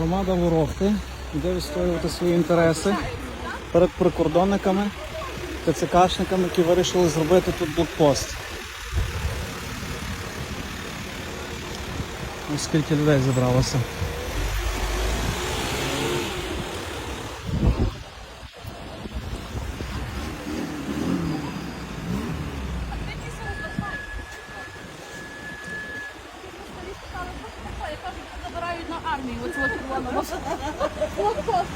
Громада Ворохти йде відстоювати свої інтереси перед прикордонниками, та ЦКшниками, які вирішили зробити тут блокпост. Ось скільки людей зібралося. Забирають на армію, оцю Давай, давай, машину. Блокпост.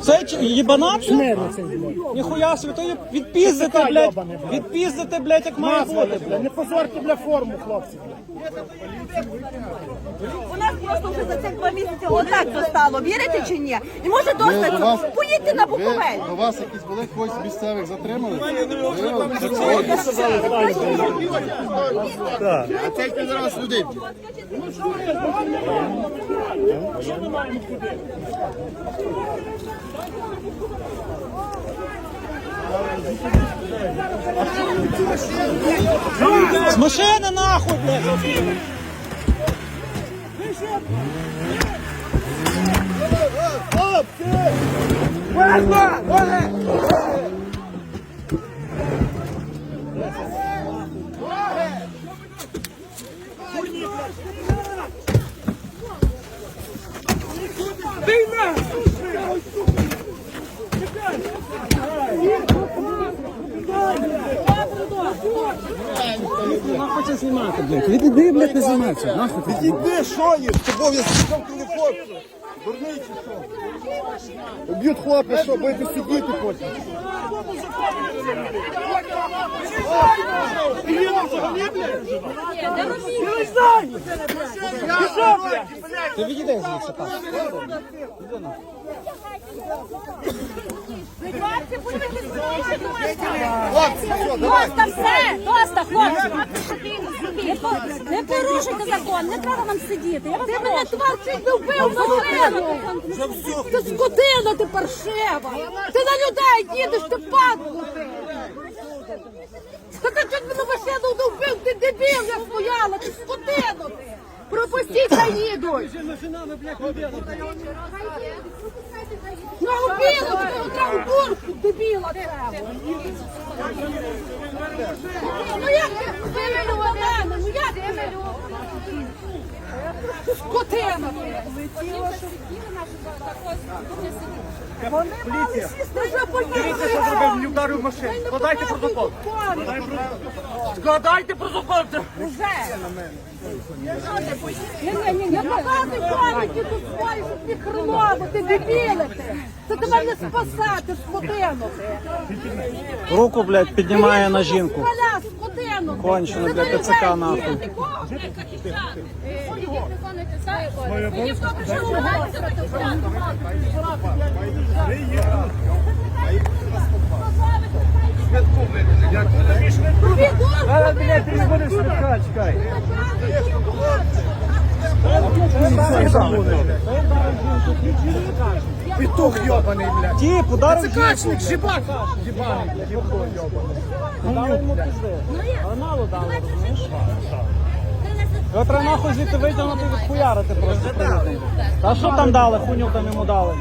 Вже Це їбанат? Ніхуя собі, то відпіздите, блядь, відпіздите, блядь, як має бути, блядь. Не позорте для форму, хлопці. У нас просто вже за цих два місяці отак достало, вірите чи ні? І може до вас- досить, поїдьте на Буковель. до вас якісь були когось місцевих затримали? А цей підраз людей. З машини нахуй, блядь! Vem né? Нахуй це знімати, блядь. Відійди, блядь, не знімайся. Нахуй ти. Іди, що є? З тобою я сказав телефон. Дурний чи що? Б'ють хлопця, що будете сидіти потім. Ти відійди звідси, так. Доста все! Доста, хлопці! Не порушуйте закон, не треба нам сидіти. Ти мене твар чуть не вбив машину. Ти скотина, ти паршива. Ти на людей їдеш, ти падло. Та ти чуть мене машину не вбив, ти дебіл, я стояла, ти скотина. Пропустіть, хай їдуть. Ну, убіло, ти одразу бурку, дебіла треба. Ну як ти вивели у мене? Ну як ти Скотина ти. Вони мали сісти вже поїхали. Не вдарив машину. Складайте протокол. Складайте протокол. Ні, ні, ні, не показуй паніки тут свої, що ти хреново, ти дебіли ти. Це тебе не спасати, скотину. Руку, блядь, піднімає на жінку. Ти. Кончено, на ТЦК нахуй. Зараз, блядь, ти не будеш швидка, чекай. Петух йобаний, блядь. Ті, подарок Це качник, жібак. Єбаний, Дали йому пизди. Але мало дали, розумієш? Його треба нахуй звідти витягнути відхуярити просто привітно. Та що там дали? Хуйню там йому дали.